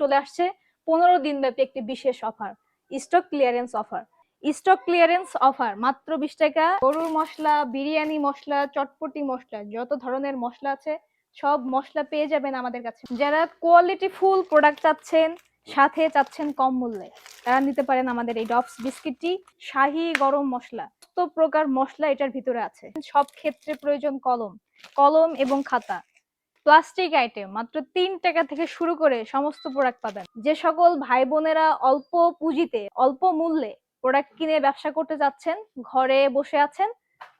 চলে আসছে পনেরো দিন ব্যাপী একটি বিশেষ offer stock clearance offer stock clearance offer মাত্র বিশ টাকা। গরুর মশলা, বিরিয়ানি মশলা, চটপটি মশলা, যত ধরনের মশলা আছে, সব মশলা পেয়ে যাবেন আমাদের কাছে। যারা কোয়ালিটি ফুল প্রোডাক্ট চাচ্ছেন, সাথে চাচ্ছেন কম মূল্যে, তারা নিতে পারেন আমাদের এই ডবস বিস্কিটটি শাহি গরম মশলা সমস্ত প্রকার মশলা এটার ভিতরে আছে। সব ক্ষেত্রে প্রয়োজন কলম কলম এবং খাতা। প্লাস্টিক আইটেম মাত্র তিন টাকা থেকে শুরু করে সমস্ত প্রোডাক্ট পাবেন। যে সকল ভাই বোনেরা অল্প পুঁজিতে, অল্প মূল্যে প্রোডাক্ট কিনে ব্যবসা করতে যাচ্ছেন, ঘরে বসে আছেন,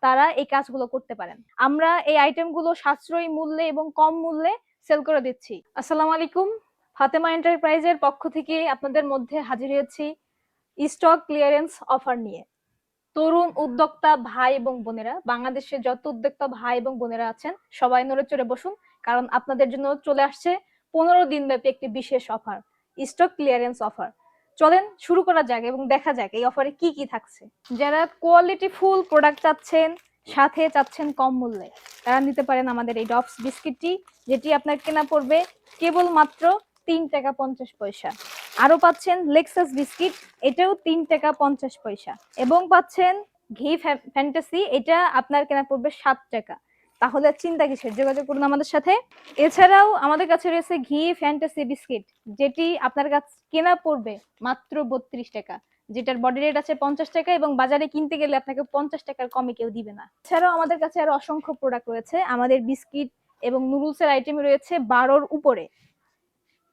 তারা এই কাজগুলো করতে পারেন। আমরা এই আইটেমগুলো সাশ্রয়ী মূল্যে এবং কম মূল্যে সেল করে দিচ্ছি। আসসালামু আলাইকুম, ফাতেমা এন্টারপ্রাইজের পক্ষ থেকে আপনাদের মধ্যে হাজির হয়েছি স্টক ক্লিয়ারেন্স অফার নিয়ে। তরুণ উদ্যোক্তা ভাই এবং বোনেরা বাংলাদেশে যত উদ্যোক্তা ভাই এবং বোনেরা আছেন, সবাই নড়ে চড়ে বসুন। কারণ আপনাদের জন্য চলে আসছে পনেরো দিন ব্যাপী একটি বিশেষ অফার স্টক ক্লিয়ারেন্স অফার চলেন, শুরু করা যাক এবং দেখা যাক এই অফারে কি কি থাকছে। যারা কোয়ালিটি ফুল প্রোডাক্ট চাচ্ছেন, সাথে চাচ্ছেন কম মূল্যে, তারা নিতে পারেন আমাদের এই ডবস বিস্কিটটি যেটি আপনার কেনা পড়বে কেবল মাত্র তিন টাকা পঞ্চাশ পয়সা। আরও পাচ্ছেন লেক্সাস বিস্কিট এটাও তিন টাকা পঞ্চাশ পয়সা। এবং পাচ্ছেন ঘি ফ্যান্টাসি এটা আপনার কেনা পড়বে সাত টাকা। তাহলে চিন্তা কিসের? যোগাযোগ করুন আমাদের সাথে। এছাড়াও আমাদের কাছে রয়েছে ঘি, ফ্যান্টাসি বিস্কিট, যেটি আপনার কাছে কেনা পড়বে মাত্র বত্রিশ টাকা, যেটার বডি রেট আছে পঞ্চাশ টাকা এবং বাজারে কিনতে গেলে আপনাকে পঞ্চাশ টাকার কমে কেউ দিবে না। এছাড়াও আমাদের কাছে আরও অসংখ্য প্রোডাক্ট রয়েছে। আমাদের বিস্কিট এবং নুডলসের আইটেম রয়েছে বারোর উপরে।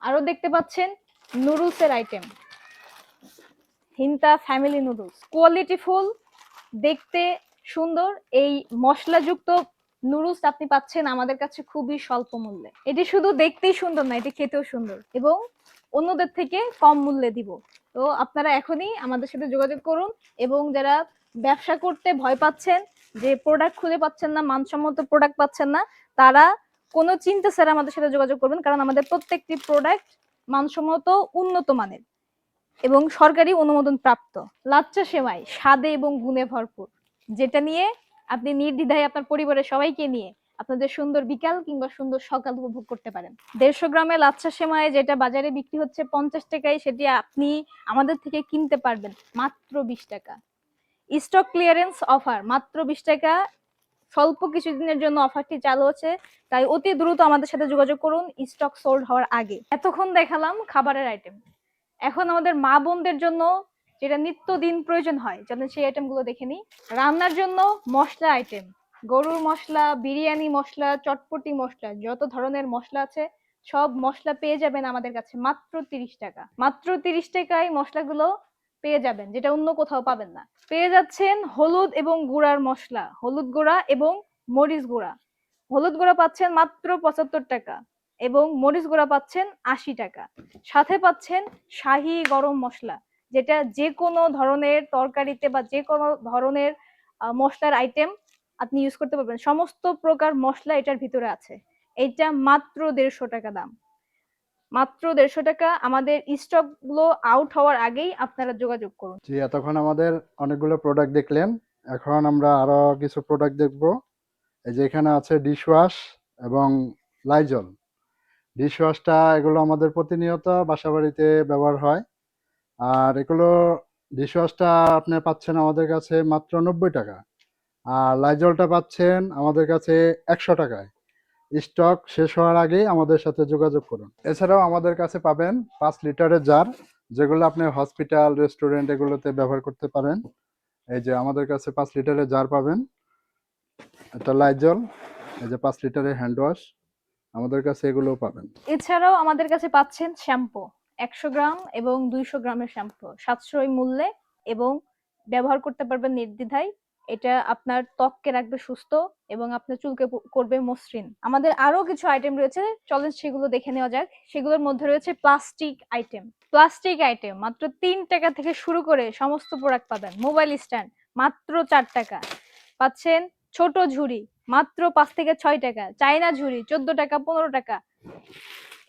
আরও দেখতে পাচ্ছেন নুডলসের আইটেম হিন্তা ফ্যামিলি নুডলস কোয়ালিটি ফুল দেখতে সুন্দর। এই মশলাযুক্ত নুডলস আপনি পাচ্ছেন আমাদের কাছে খুবই স্বল্প মূল্যে। এটি শুধু দেখতেই সুন্দর না, এটি খেতেও সুন্দর। এবং অন্যদের থেকে কম মূল্যে দিব। তো আপনারা এখনই আমাদের সাথে যোগাযোগ করুন এবং যারা ব্যবসা করতে ভয় পাচ্ছেন, যে প্রোডাক্ট খুঁজে পাচ্ছেন না, মানসম্মত প্রোডাক্ট পাচ্ছেন না, তারা কোনো চিন্তা স্যার আমাদের সাথে যোগাযোগ করবেন, কারণ আমাদের প্রত্যেকটি প্রোডাক্ট মানসম্মত উন্নত মানের এবং সরকারি অনুমোদন প্রাপ্ত লাচ্চা সেমাই, স্বাদে এবং গুণে ভরপুর। যেটা নিয়ে আপনি নির্দ্বিধায় আপনার পরিবারের সবাইকে নিয়ে আপনাদের সুন্দর বিকাল কিংবা সুন্দর সকাল উপভোগ করতে পারেন। দেড়শো গ্রামে লাচ্ছা সেমাই যেটা বাজারে বিক্রি হচ্ছে পঞ্চাশ টাকায়, সেটি আপনি আমাদের থেকে কিনতে পারবেন মাত্র বিশ টাকা। স্টক ক্লিয়ারেন্স অফার, মাত্র বিশ টাকা। স্বল্প কিছুদিনের জন্য অফারটি চালু আছে, তাই অতি দ্রুত আমাদের সাথে যোগাযোগ করুন, স্টক সোল্ড হওয়ার আগে। এতক্ষণ দেখালাম খাবারের আইটেম এখন আমাদের মা বোনদের জন্য যেটা নিত্যদিন প্রয়োজন হয়। চলেন সেই আইটেমগুলো দেখে নিই। রান্নার জন্য মশলা আইটেম গরুর মশলা, বিরিয়ানি মশলা, চটপটি মশলা, যত ধরনের মশলা আছে, সব মশলা পেয়ে যাবেন আমাদের কাছে মাত্র তিরিশ টাকা। মাত্র তিরিশ টাকায় মশলাগুলো পেয়ে যাবেন, যেটা অন্য কোথাও পাবেন না। পেয়ে যাচ্ছেন হলুদ এবং গুঁড়ার মশলা। হলুদ গুঁড়া এবং মরিচ গুঁড়া। হলুদ গুঁড়া পাচ্ছেন মাত্র পঁচাত্তর টাকা এবং মরিচ গুঁড়া পাচ্ছেন আশি টাকা। সাথে পাচ্ছেন শাহি গরম মশলা। যেটা যে কোনো ধরনের তরকারিতে বা যে কোনো ধরনের মশলার আইটেম আপনি ইউজ করতে পারবেন। সমস্ত প্রকার মশলা এটার ভিতরে আছে। এইটা মাত্র দেড়শো টাকা দাম। মাত্র দেড়শো টাকা। আমাদের স্টকগুলো আউট হওয়ার আগেই আপনারা যোগাযোগ করুন। জি, এতক্ষণ আমাদের অনেকগুলো প্রোডাক্ট দেখলেন। এখন আমরা আরও কিছু প্রোডাক্ট দেখব। এই যে এখানে আছে ডিশওয়াশ এবং লাইজল ডিশওয়াশটা এগুলো আমাদের প্রতিনিয়ত বাসাবাড়িতে ব্যবহার হয়। আর এগুলো ডিশওয়াশটা আপনি পাচ্ছেন আমাদের কাছে মাত্র নব্বই টাকা। আর লাইজলটা পাচ্ছেন আমাদের কাছে একশো টাকায়। স্টক শেষ হওয়ার আগেই আমাদের সাথে যোগাযোগ করুন। এছাড়াও আমাদের কাছে পাবেন পাঁচ লিটারের জার যেগুলো আপনি হসপিটাল রেস্টুরেন্ট এগুলোতে ব্যবহার করতে পারেন। এই যে আমাদের কাছে পাঁচ লিটারের জার পাবেন। একটা লাইজল এই যে পাঁচ লিটারের হ্যান্ড ওয়াশ আমাদের কাছে এগুলোও পাবেন। এছাড়াও আমাদের কাছে পাচ্ছেন শ্যাম্পু একশো গ্রাম এবং দুইশো গ্রামের শ্যাম্পু। সাশ্রয়ী মূল্যে এবং ব্যবহার করতে পারবেন নির্দ্বিধায়। এটা আপনার ত্বককে রাখবে সুস্থ এবং আপনার চুলকে করবে মসৃণ। আমাদের আরও কিছু আইটেম রয়েছে, চলেন সেগুলো দেখে নেওয়া যাক। সেগুলোর মধ্যে রয়েছে প্লাস্টিক আইটেম প্লাস্টিক আইটেম মাত্র তিন টাকা থেকে শুরু করে সমস্ত প্রোডাক্ট পাবেন। মোবাইল স্ট্যান্ড মাত্র চার টাকা। পাচ্ছেন ছোট ঝুড়ি, মাত্র পাঁচ থেকে ছয় টাকা। চাইনা ঝুড়ি, চোদ্দ টাকা, পনেরো টাকা।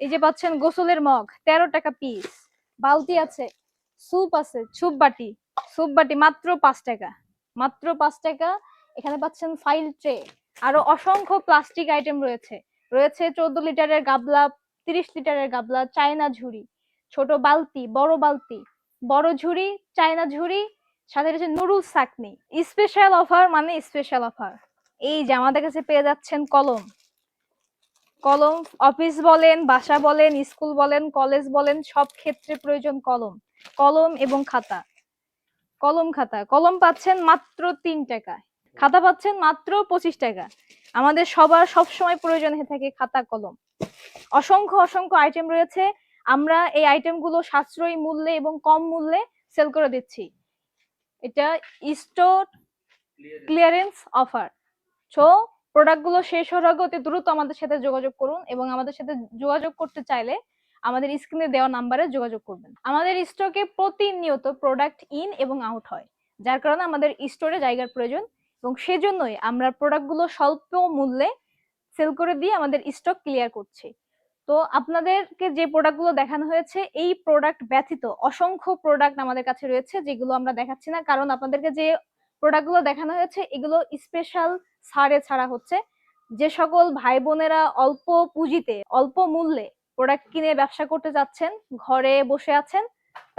এই যে পাচ্ছেন গোসলের মগ, তেরো টাকা পিস বালতি আছে স্যুপ আছে স্যুপ বাটি। স্যুপ বাটি মাত্র পাঁচ টাকা। মাত্র পাঁচ টাকা। এখানে পাচ্ছেন ফাইল ট্রে আরও অসংখ্য প্লাস্টিক আইটেম রয়েছে। রয়েছে চোদ্দ লিটারের গাবলা, তিরিশ লিটারের গাবলা, চায়না ঝুড়ি। ছোট বালতি, বড় বালতি। বড় ঝুড়ি, চায়না ঝুড়ি। সাথে রয়েছে নুরুল সাকনি স্পেশাল অফার মানে স্পেশাল অফার এই যে আমাদের কাছে পেয়ে যাচ্ছেন কলম। কলম, অফিস বলেন, বাসা বলেন, স্কুল বলেন, কলেজ বলেন, সব ক্ষেত্রে প্রয়োজন কলম। কলম এবং খাতা। কলম খাতা। কলম পাচ্ছেন মাত্র তিন টাকা। খাতা পাচ্ছেন মাত্র পঁচিশ টাকা। আমাদের সবার সবসময় প্রয়োজন হয়ে থাকে খাতা, কলম। অসংখ্য অসংখ্য আইটেম রয়েছে। আমরা এই আইটেমগুলো সাশ্রয়ী মূল্যে এবং কম মূল্যে সেল করে দিচ্ছি। এটা স্টোর ক্লিয়ারেন্স অফার সো প্রোডাক্টগুলো শেষ হওয়ার আগে অতি দ্রুত আমাদের সাথে যোগাযোগ করুন এবং আমাদের সাথে যোগাযোগ করতে চাইলে আমাদের স্ক্রিনে দেওয়া নাম্বারে যোগাযোগ করবেন। আমাদের স্টকে প্রতিনিয়ত প্রোডাক্ট ইন এবং আউট হয়, যার কারণে আমাদের স্টোরে জায়গার প্রয়োজন এবং সেজন্যই আমরা প্রোডাক্টগুলো স্বল্প মূল্যে সেল করে দিয়ে আমাদের স্টক ক্লিয়ার করছি। তো আপনাদেরকে যে প্রোডাক্টগুলো দেখানো হয়েছে, এই প্রোডাক্ট ব্যতীত অসংখ্য প্রোডাক্ট আমাদের কাছে রয়েছে যেগুলো আমরা দেখাচ্ছি না, কারণ আপনাদেরকে যে প্রোডাক্টগুলো দেখানো হয়েছে, এগুলো স্পেশাল ছাড়ে ছাড়া হচ্ছে। যে সকল ভাই বোনেরা অল্প পুঁজিতে, অল্প মূল্যে প্রোডাক্ট কিনে ব্যবসা করতে যাচ্ছেন, ঘরে বসে আছেন,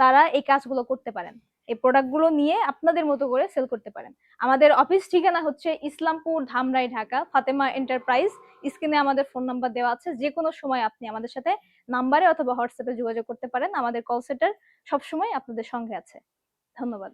তারা এই কাজগুলো করতে পারেন। এই প্রোডাক্টগুলো নিয়ে আপনাদের মতো করে সেল করতে পারেন। আমাদের অফিস ঠিকানা হচ্ছে ইসলামপুর, ধামরাই, ঢাকা। ফাতেমা এন্টারপ্রাইজ স্ক্রিনে আমাদের ফোন নাম্বার দেওয়া আছে। যে কোনো সময় আপনি আমাদের সাথে নাম্বারে অথবা হোয়াটসঅ্যাপে যোগাযোগ করতে পারেন। আমাদের কল সেন্টার সবসময় আপনাদের সঙ্গে আছে। ধন্যবাদ।